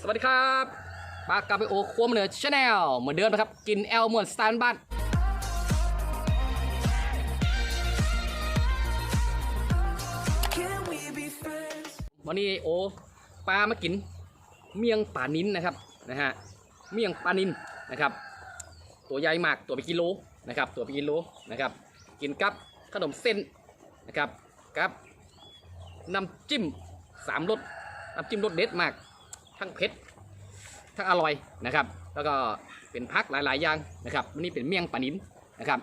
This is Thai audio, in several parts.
สวัสดีครับปากกาไปโอครัวมเหนือชาแนลเหมือนเดิมนะครับ กินแอลเหมือนสไตล์บ้าน Can we be friends? วันนี้โอปลามากิน เมี่ยงปลานินนะครับนะฮะเมี่ยงปลานินนะครับ ตัวใหญ่มากตัวไปนกิโลนะครับ ตัวไปนกิโลนะครับ กินกับขนมเส้นนะครับกับน้ำจิ้มสามรสน้ำจิ้มรสเด็ดมาก ทั้งเผ็ดทั้งอร่อยนะครับ แล้วก็เป็นพักหลาย ๆ อย่างนะครับวันนี้เป็นเมี่ยงปลานินนะครับ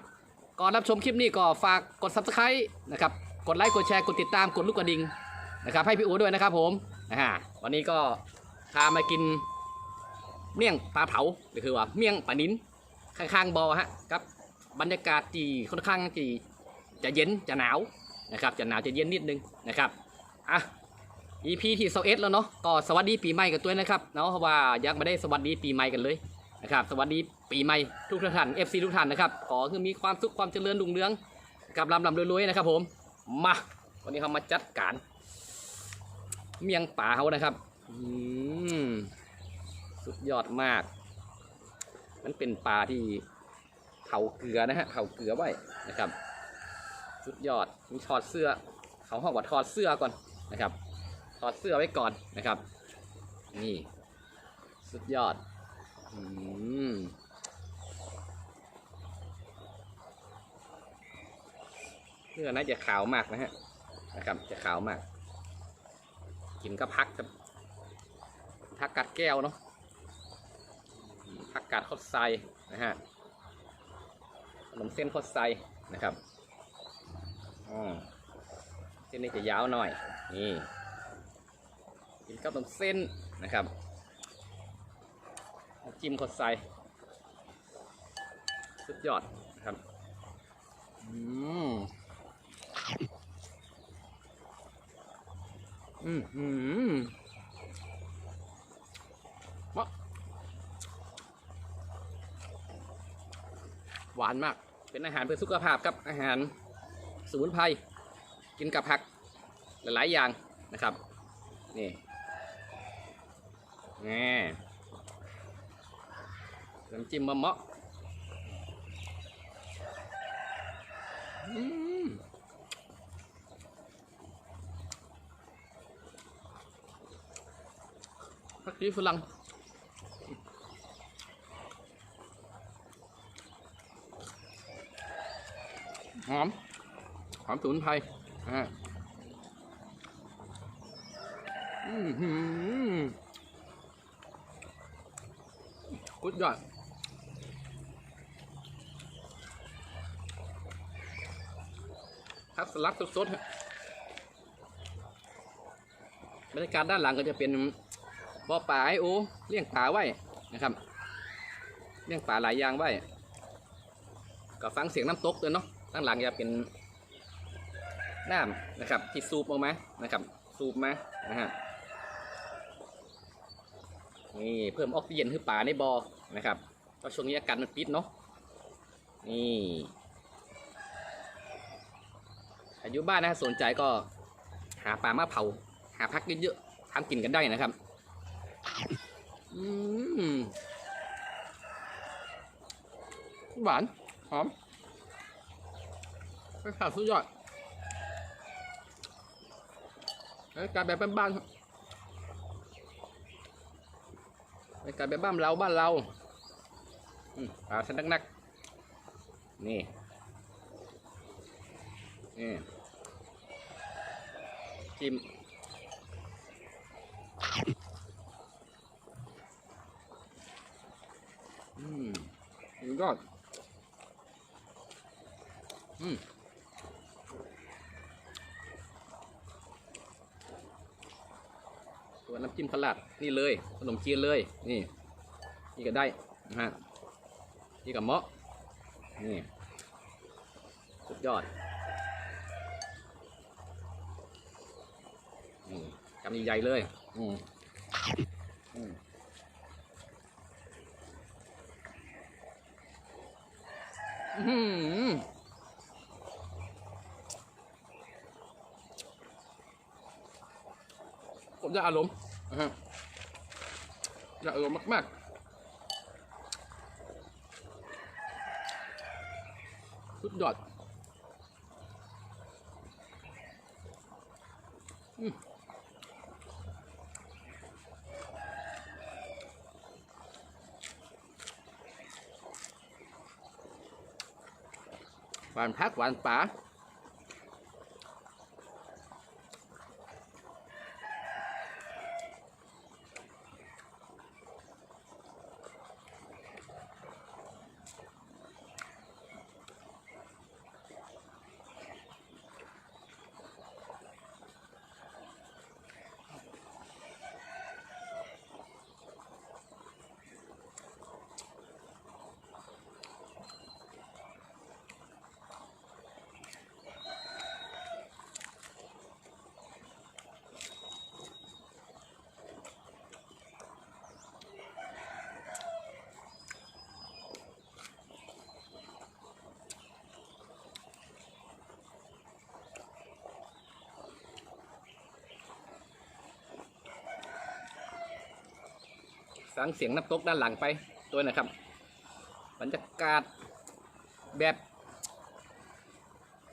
ก่อนรับชมคลิปนี้ก็ฝากกด subscribe นะครับกดไลค์กดแชร์กดติดตามกดลูกกระดิ่งนะครับ ให้พี่อูด้วยนะครับผมนะฮะวันนี้ก็พามากินเมี่ยงปลาเผาหรือคือว่าเมี่ยงปลานินข้างๆบอฮะกับบรรยากาศที่ค่อนข้างที่จะเย็นจะหนาวนะครับจะหนาวจะเย็นนิดนึงนะครับอะ EP ที่สเอสแล้วเนาะก็สวัสดีปีใหม่กันด้วยนะครับเนาะเพราะว่ายังไม่ได้สวัสดีปีใหม่กันเลยนะครับสวัสดีปีใหม่ทุกท่าน FC ทุกท่านนะครับขอคือมีความสุขความเจริญรุ่งเรืองกับลำลำรวยๆนะครับ ผมมาวันนี้เขามาจัดการ เมียงป่าเขานะครับอืมสุดยอดมาก มันเป็นปลาที่เผาเกลือนะฮะเผาเกลือไว้นะครับ สุดยอดมีถอดเสื้อ เขาห้องว่าถอดเสื้อก่อนนะครับ ถอดเสื้อไว้ก่อนนะครับ นี่ สุดยอดอืมเนื้อน่าจะขาวมากนะฮะนะครับ จะขาวมาก กินก็พักกับพักกัดแก้วเนาะพักกัดข้าวไซนะฮะขนมเส้นข้าวไซนะครับอ๋อเส้นนี้จะยาวหน่อยนี่ กินกับขนมเส้นนะครับจิ้มข้าวไซสุดยอดนะครับอืมอืมอืมมะหวานมาก เป็นอาหารเพื่อสุขภาพครับ อาหารสมุนไพร กินกับผักหลายๆอย่างนะครับ นี่ แง่น้ำจิ้มมะมะอืมผักชีฝรั่งหอม หอมสมุนไพรอ่าอืม สุดยอดผักสลัดสดๆฮะบรรยากาศด้านหลังก็จะเป็นบ่อปลาไอโอเลี้ยงปลาไว้นะครับ เลี้ยงปลาหลายอย่างไว้ก็ฟังเสียงน้ำตกเลยเนาะตั้งหลังจะเป็นน้ำนะครับ ที่สูบออกมานะครับ สูบมานะฮะนี่เพิ่มออกซิเจนให้ปลาในบ่อ นะครับเพราะช่วงนี้อากาศมันปิดเนาะนี่อายุบ้านนะสนใจก็หาปลามาเผา หาพักเยอะๆทำกินกันได้นะครับอืมหวานหอมรสชาติสุดยอดบรรยากาศแบบบ้านๆ ครับบรรยากาศแบบบ้านเราบ้านเราปลาชั้นนักนี่ นี่จิ้มอืมยอดอืม ตัวน้ำจิ้มขลาดนี่เลย ขนมจีนเลย นี่ นี่ก็ได้นะฮะนี่กับเมาะนี่สุดยอดนี่กำใหญ่เลย อืมอืมอืม จะอารมณ์นะฮะจะเออมากๆสุดยอดอืมหวานพักหวานป่า ฟังเสียงน้ำตกด้านหลังไปตัวนะครับบรรยากาศแบบ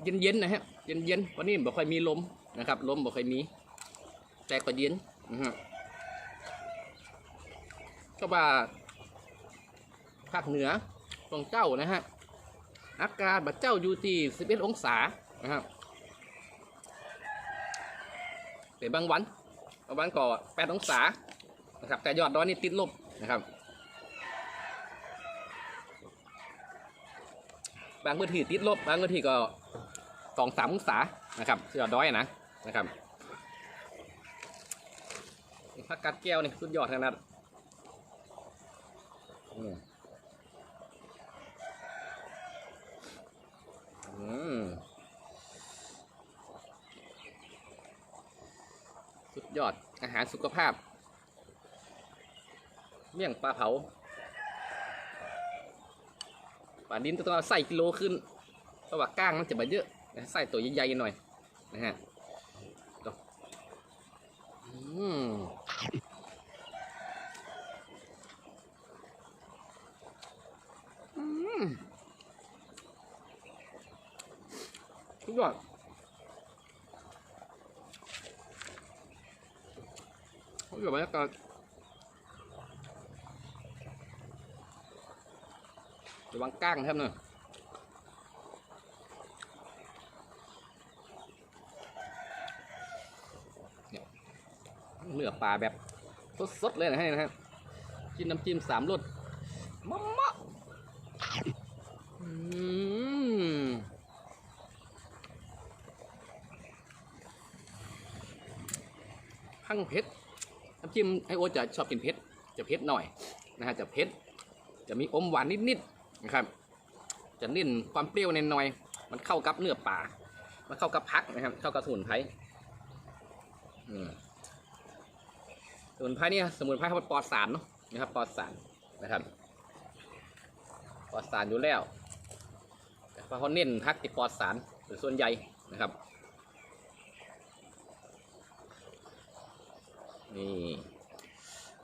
เย็นๆนะฮะเย็นๆวันนี้บ่ค่อยมีลมนะครับลมบ่ค่อยมี แต่ก็เย็นนะฮะก็ว่าภาคเหนือตรงเจ้านะฮะอากาศบัดเจ้าอยู่ที่11องศานะครับแต่บางวันบางวันก็8องศา นะครับ แต่ยอดดอยนี่ติดลบนะครับ บางพื้นที่ติดลบ บางพื้นที่ก็สองสามองศานะครับยอดดอยนะนะครับผักกาดแก้วนี่สุดยอดขนาดอืมอืมสุดยอดอาหารสุขภาพ เมี่ยงปลาเผาปลาดินต้องเอาใส่กิโลขึ้นเพราะว่าก้างมันจะมาเยอะใส่ตัวใหญ่ๆหน่อยนะฮะดอกอืมอืมสุดยอดสุดยอดบรรยากาศ ระ วังก้างครับเนอะเนี่ยเนื้อปลาแบบสดๆเลยนะฮะนะฮะจิ้มน้ำจิ้มสามรสมะมะอืมข้างเผ็ดน้ำจิ้มไอโอจะชอบกินเผ็ดจะเผ็ดหน่อยนะฮะจะเผ็ดจะมีอมหวานนิดๆ นะครับ จะนิ่นความเปรี้ยวในหน่อย มันเข้ากับเนื้อปลา มันเข้ากับพักนะครับ เข้ากับสมุนไพรสมุนไพรเนี่ยสมุนไพรเขาเป็นปอดสารเนาะนะครับ ปอดสารนะครับ ปอดสารอยู่แล้วแต่เพราะเขาเน้นพักติดปอดสารเป็นส่วนใหญ่นะครับ นี่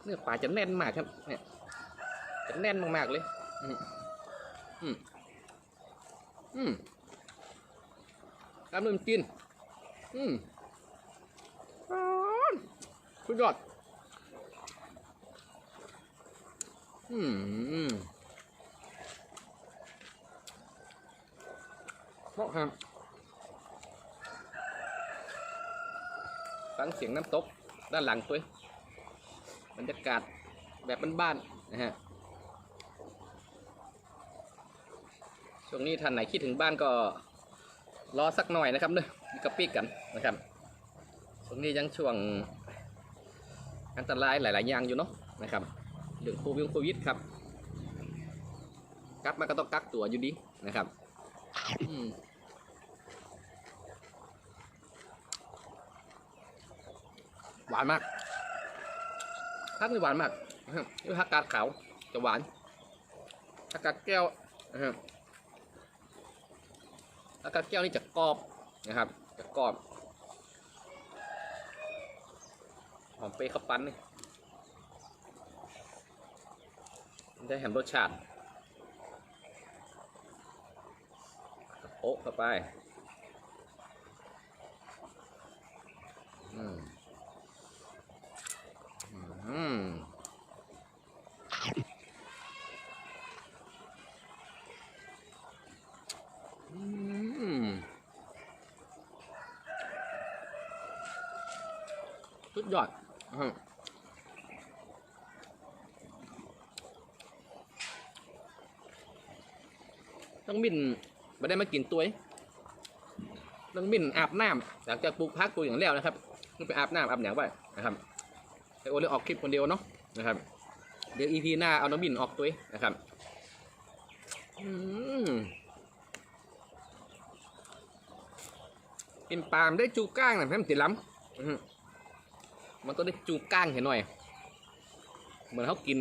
เนื้อปลาจะแน่นมากครับเนี่ยจะแน่นมากๆเลย อืมอืมอืมตามด้วยมันกินอืมอ้าวสุดยอด อืมเพราะครับฟังเสียงน้ำตกด้านหลังตัวบรรยากาศแบบบ้านๆนะฮะ ช่วงนี้ท่านไหนคิดถึงบ้านก็รอสักหน่อยนะครับเนอะกระปิกกันนะครับช่วงนี้ยังช่วงอันตรายหลาย ๆ อย่างอยู่เนาะนะครับเรื่องโควิดโควิดครับกลับมาก็ต้องกักตัวอยู่ดีนะครับหวานมากทักนี่หวานมากนะครับนี่ผักกาดขาวจะหวานผักกาดแก้วนะครับ แล้วก็แก้วนี่จะกรอบนะครับ จะกรอบหอมเปรี้ยวข้าปั้นนี่ได้แฮมรสชาติโอ๊ะเข้าไปอืมอืมอืม สุด ยอดต้องบินมาได้มากินตัวเองต้องบินอาบน้ำหลังจากปลูกพักปลูกอย่างแล้วนะครับต้องไปอาบน้ำอาบอย่างไปนะครับไอโอเลยออกคลิปคนเดียวเนาะนะครับ เดี๋ยวอีพีหน้าเอาน้องบินออกตัวนะครับอืมกินปลามได้จูก้างนะแม่มติดล้ำ มันต้องได้จูบก้างเห็นหน่อย เหมือนเขากิน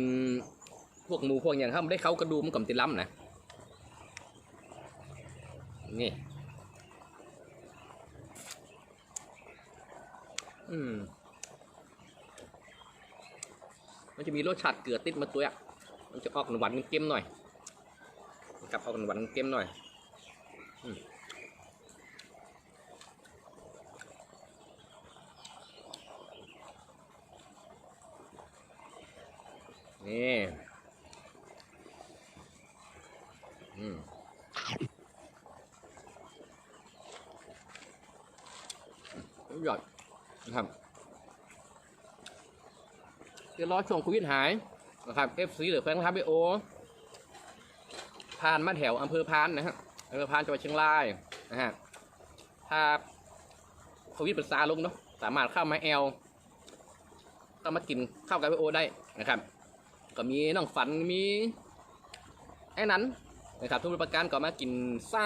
พวกหมูพวกอย่างเขาไม่ได้เขากระดูมันก่อมติดล้ำนะนี่อืมมันจะมีรสชาติเกลือติดมาตัวอะมันจะออกหวานเค็มหน่อยกับออกหวานเค็มหน่อยอืม นี่อืมสุดยอดนะครับเดี๋ยวรอช่วงโควิดหายนะครับ FC หรือแฟนคลับไบโอผ่านมาแถวอำเภอพานนะฮะอำเภอพานจังหวัดเชียงรายนะฮะถ้าโควิดเป็นซาลงเนาะสามารถเข้ามาแอลก็มากินข้าวกับไบโอได้นะครับ ก็มีน้องฝันมีไอ้นั้นนะครับทุกประการก็มากินซา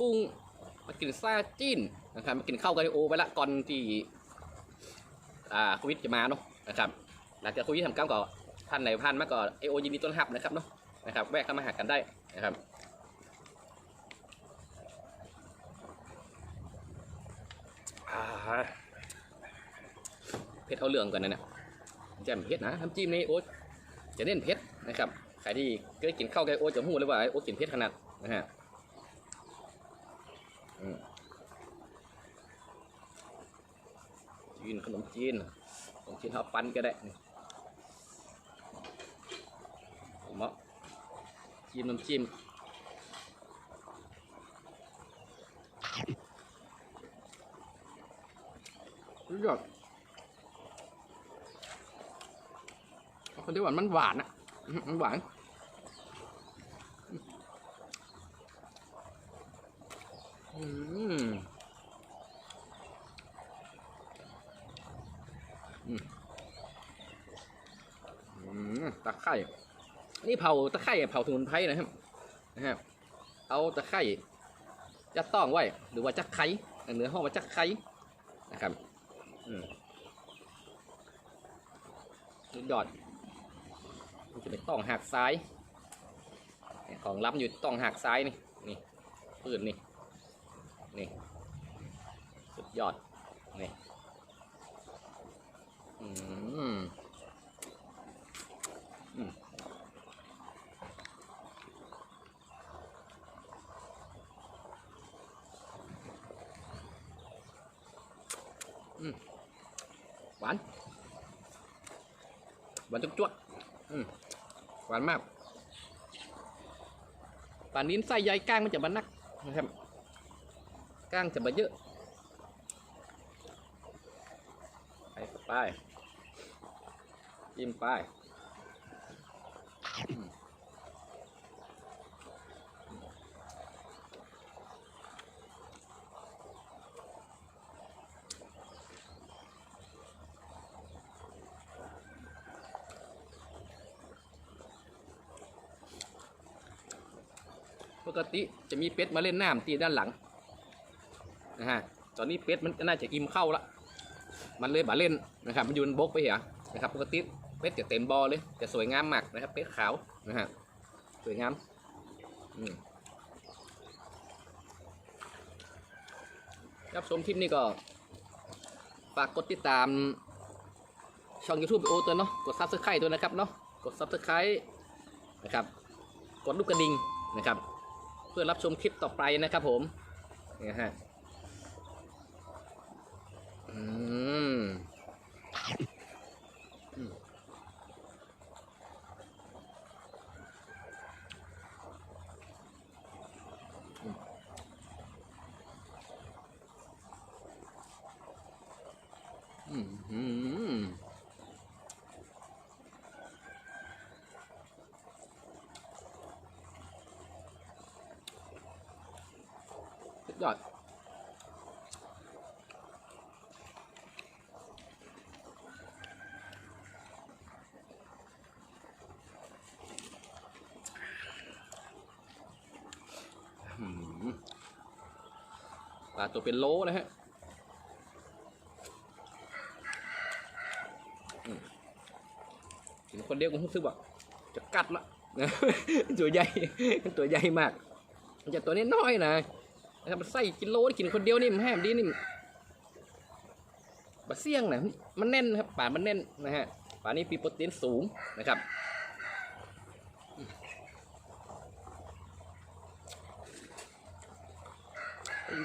กุ้งมากินซาจีนนะครับมากินข้าวกับไอโอไปละก่อนที่อ่าโควิดจะมาเนาะนะครับหลังจากโควิดทำกรรมก็ท่านไหนผ่านมาก็ไอโอยินดีต้อนรับนะครับเนาะนะครับแวะเข้ามาหากันได้นะครับเผ็ดเอาเรื่องก่อนนะเนี่ย แจ่มเผ็ดนะน้ำจิ้มนี่โอ๊ตจะเน้นเผ็ดนะครับใครที่เคยกินข้าวไก่โอ๊ตจะหูเลยว่าโอ๊ตกินเผ็ดขนาดนะฮะอืมจีนขนมจีนขนมจีนทอดปั้นก็ได้นี่ผมว่าจิ้มน้ำจิ้มสุดยอด คนที่หวานมันหวานอะมันหวานอืมอืมตะไคร่นี่เผาตะไคร่เผาสมุนไพรนะครับนะฮะเอาตะไคร่จะต้องไว้ หรือว่าจักไข่เนื้อห้องว่าจักไข่นะครับ อืมดยอด จะเป็นต้องหักซ้ายของล้ำอยู่ต้องหักซ้ายนี่นี่ปืนนี่นี่สุดยอดนี่อืมอืมอืมหวานหวานจุ๊ดๆอืม หวานมากป่านนี้ไส้ใยก้างมันจะบันักนะครับก้างจะบาเยอะไปไปจิ้มไป กติจะมีเป็ดมาเล่นน้ำตีด้านหลังนะฮะตอนนี้เป็ดมันน่าจะอิ่มเข้าละมันเลยบาเล่นนะครับมันอยืนบกไปเหรอนะครับปกติเป็ดจะเต็มบอเลยจะสวยงามมากนะครับเป็ดขาวนะฮะสวยงามรับชมคลิปนี้ก็ฝากกดติดตามช่อง YouTube โอตัวเนาะกดซับสไครต์ตัวนะครับเนาะกด subscribe นะครับ กดลูกกระดิ่งนะครับ เพื่อรับชมคลิปต่อไปนะครับผมนี่นะฮะอืมอืมอืมอืมสุด ยอดอืมปลาตัวเป็นโลนะฮะอืมกินคนเดียวก็รู้สึกว่าจะกัดละนะตัวใหญ่ ตัวใหญ่มากจะตัวนี้น้อยนะ นะครับมันไส้กินโลกินคนเดียวนี่มันแห้มดีนี่ปลาเสี่ยงนะมันแน่นครับปลามันแน่นนะฮะปลานี้มีโปรตีนสูงนะครับ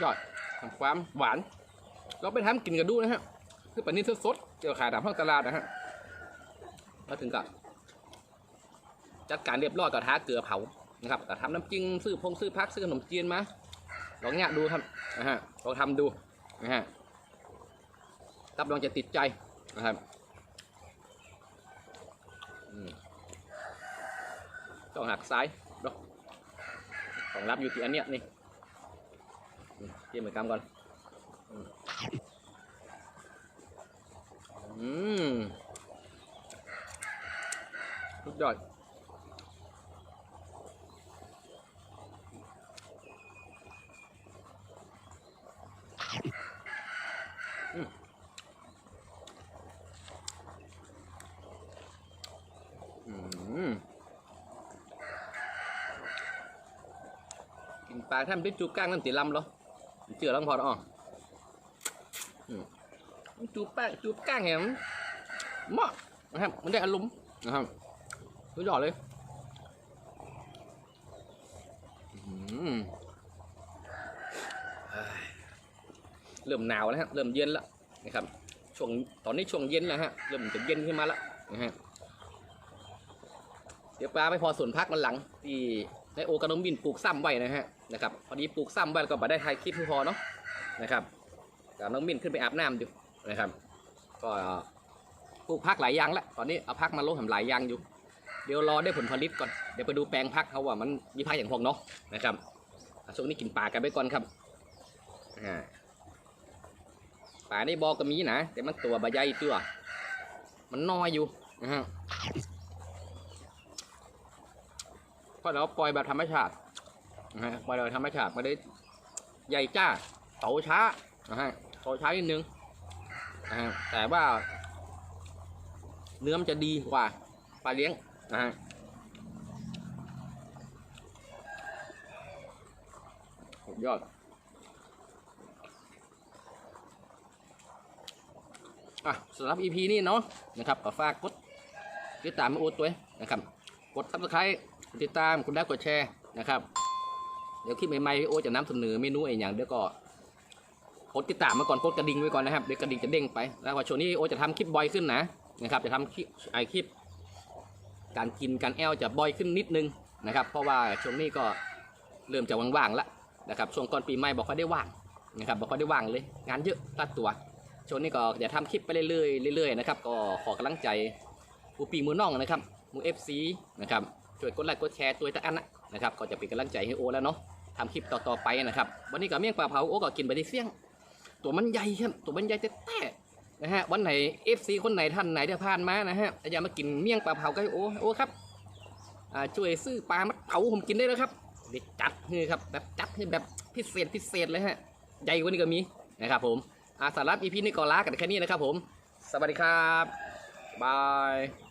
ยอดทำความหวานเราไปทำกินกันดูนะฮะคือปันนี้สดๆเจอขายตามห้องตลาดนะฮะมาถึงกับจัดการเรียบร้อยกับท้าเกลือเผานะครับแต่ทำน้ำจิ้งซื้อพงซื้อพักซื้อขนมจีนมา ลองเนี่ยดูครับนะฮะลองทำดูนะฮะรับรองจะติดใจนะครับต้องหักซ้ายดูของรับอยู่ที่อันเนี้ยนี่อืมจิ้มมือกำก่อนอืมอืมสุดยอดอืมอืมกิน ปลาท่านได้จูบก้างนั่นตีลำเหรอเจือลังพอดอ่อจูบแป้งจูบก้างแหมเหมาะนะครับ มันได้อารมณ์นะครับสุดยอดเลยเฮ้ยเริ่มหนาวแล้วฮะเริ่มเย็นแล้วนะครับช่วงตอนนี้ช่วงเย็นแล้วฮะเริ่มจะเย็นขึ้นมาแล้วนะฮะเดี๋ยวปลาไปพอส่วนพักมันหลังที่ในโอกระนมบินปลูกซ้ำไว้นะฮะ นะครับพอดีปลูกซ้ำไว้ก็มาได้ถ่ายคลิปพอเนาะนะครับกับน้องมินขึ้นไปอาบน้ำอยู่นะครับ ก็ปลูกพักหลายอย่างและตอนนี้เอาพักมาลงทำหลายอย่างอยู่ เดี๋ยวรอได้ผลผลิตก่อนเดี๋ยวไปดูแปลงพักเขาว่ามันมีพักอย่างพวกเนาะนะครับช่วงนี้กินปลากันไปก่อนครับอ่าปลาในบ่อก็มีนะแต่มันตัวใบใหญ่ตัวมันน้อยอยู่นะฮะเพราะเราปล่อยแบบธรรมชาติ นะฮะปล่อยแบบธรรมชาติไม่ได้ใหญ่จ้าโตช้านะฮะโตช้านิดนึงนะฮะแต่ว่า เนื้อมันจะดีกว่าปลาเลี้ยงนะฮะสุดยอดอะสำหรับ EP นี้เนาะนะครับก็ฝากกดติดตามมาโอดตัวเองนะครับ กด subscribe ติดตามกดไลค์กดแชร์นะครับ เดี๋ยวคลิปใหม่ๆพี่โอจะนำเสนอเมนูอะไรอย่างเดี๋ยวก็กดติดตามมาก่อนกดกระดิ่งไว้ก่อนนะครับเดี๋ยวกระดิ่งจะเด้งไป แล้วว่าช่วงนี้โอจะทำคลิปบ่อยขึ้นนะนะครับ จะทำคลิปไอคลิป การกินการแอลจะบ่อยขึ้นนิดนึงนะครับ เพราะว่าช่วงนี้ก็เริ่มจะว่างๆแล้วนะครับช่วงก่อนปีใหม่บอกค่อยได้ว่างนะครับบอกค่อยได้ว่างเลย งานเยอะตัดตัวช่วงนี้ก็จะทำคลิปไปเรื่อยๆเรื่อยๆนะครับก็ขอกำลังใจมูปีมือน้องนะครับมูเอฟซีนะครับช่วยกดไลค์กดแชร์ตัวตะอันนะ นะครับก็จะเป็นกำลังใจให้โอแล้วเนาะทำคลิปต่อๆไปนะครับวันนี้กับเมี่ยงปลาเผาโอก็กินไปที่เสี่ยง ตัวมันใหญ่ครับตัวมันใหญ่แต่แต่นะฮะวันไหน FC คนไหนท่านไหนที่ผ่านมานะฮะอยามากินเมี่ยงปลาเผาก็ให้โอโอ้ครับช่วยซื้อปลามาเผาผมกินได้แล้วครับเด็กจัดนี่ครับแบบจัดให้แบบพิเศษพิเศษเลยฮะใหญ่กว่านี้ก็มีนะครับผมอาสารับอีพีนี้ก็ลากันแค่นี้นะครับผม สวัสดีครับบาย